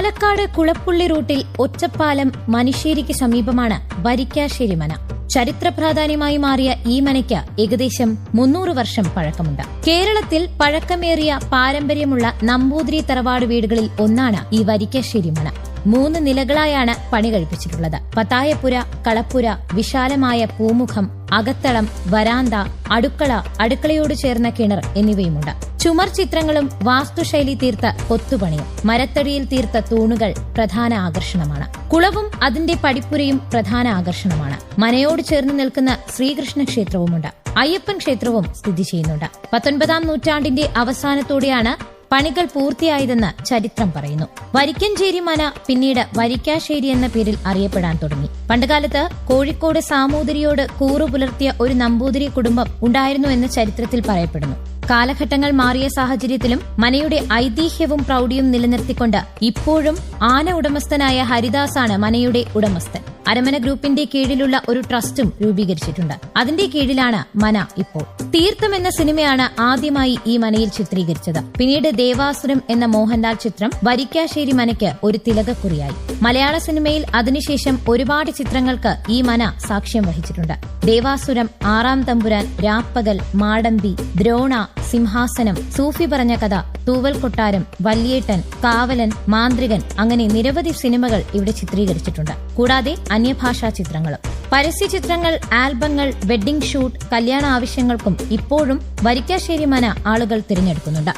കോഴിക്കോട് കുളപ്പുള്ളി റൂട്ടിൽ ഒറ്റപ്പാലം മനുഷ്യരിക്ക് സമീപമാണ് വരിക്കാശ്ശേരി മന. ചരിത്ര പ്രാധാന്യമായി മാറിയ ഈ മനയ്ക്ക് ഏകദേശം മുന്നൂറ് വർഷം പഴക്കമുണ്ട്. കേരളത്തിൽ പഴക്കമേറിയ പാരമ്പര്യമുള്ള നമ്പൂതിരി തറവാട് വീടുകളിൽ ഒന്നാണ് ഈ വരിക്കാശ്ശേരി മന. മൂന്ന് നിലകളായാണ് പണി കഴിപ്പിച്ചിട്ടുള്ളത്. പത്തായപ്പുര കളപ്പുര വിശാലമായ പൂമുഖം അകത്തളം വരാന്ത അടുക്കള അടുക്കളയോട് ചേർന്ന കിണർ എന്നിവയുമുണ്ട്. ചുമർ ചിത്രങ്ങളും വാസ്തുശൈലി തീർത്ത കൊത്തുപണിയും മരത്തടിയിൽ തീർത്ത തൂണുകൾ പ്രധാന ആകർഷണമാണ്. കുളവും അതിന്റെ പടിപ്പുരയും പ്രധാന ആകർഷണമാണ്. മനയോട് ചേർന്ന് നിൽക്കുന്ന ശ്രീകൃഷ്ണ ക്ഷേത്രവുമുണ്ട്. അയ്യപ്പൻ ക്ഷേത്രവും സ്ഥിതി ചെയ്യുന്നുണ്ട്. പത്തൊൻപതാം നൂറ്റാണ്ടിന്റെ അവസാനത്തോടെയാണ് പണികൾ പൂർത്തിയായതെന്ന് ചരിത്രം പറയുന്നു. വരിക്കഞ്ചേരി മന പിന്നീട് വരിക്കാശ്ശേരി എന്ന പേരിൽ അറിയപ്പെടാൻ തുടങ്ങി. പണ്ടുകാലത്ത് കോഴിക്കോട് സാമൂതിരിയോട് കൂറു പുലർത്തിയ ഒരു നമ്പൂതിരി കുടുംബം ഉണ്ടായിരുന്നു എന്ന് ചരിത്രത്തിൽ പറയപ്പെടുന്നു. കാലഘട്ടങ്ങൾ മാറിയ സാഹചര്യത്തിലും മനയുടെ ഐതിഹ്യവും പ്രൌഢിയും നിലനിർത്തിക്കൊണ്ട് ഇപ്പോഴും ആന ഉടമസ്ഥനായ ഹരിദാസാണ് മനയുടെ ഉടമസ്ഥൻ. അരമന ഗ്രൂപ്പിന്റെ കീഴിലുള്ള ഒരു ട്രസ്റ്റും രൂപീകരിച്ചിട്ടുണ്ട്. അതിന്റെ കീഴിലാണ് മന ഇപ്പോൾ. തീർത്ഥം എന്ന സിനിമയാണ് ആദ്യമായി ഈ മനയിൽ ചിത്രീകരിച്ചത്. പിന്നീട് ദേവാസുരം എന്ന മോഹൻലാൽ ചിത്രം വരിക്കാശ്ശേരി മനയ്ക്ക് ഒരു തിലകക്കുറിയായി. മലയാള സിനിമയിൽ അതിനുശേഷം ഒരുപാട് ചിത്രങ്ങൾക്ക് ഈ മന സാക്ഷ്യം വഹിച്ചിട്ടുണ്ട്. ദേവാസുരം ആറാം തമ്പുരാൻ രാപ്പകൽ മാടമ്പി ദ്രോണ സിംഹാസനം സൂഫി പറഞ്ഞ കഥ തൂവൽ കൊട്ടാരം വല്യേട്ടൻ കാവലൻ മാന്ത്രികൻ അങ്ങനെ നിരവധി സിനിമകൾ ഇവിടെ ചിത്രീകരിച്ചിട്ടുണ്ട്. കൂടാതെ അന്യഭാഷാ ചിത്രങ്ങളും. പരസ്യ ചിത്രങ്ങൾ ആൽബങ്ങൾ വെഡ്ഡിംഗ് ഷൂട്ട് കല്യാണ ആവശ്യങ്ങൾക്കും ഇപ്പോഴും വരിക്കാശ്ശേരി മന ആളുകൾ തിരഞ്ഞെടുക്കുന്നുണ്ട്.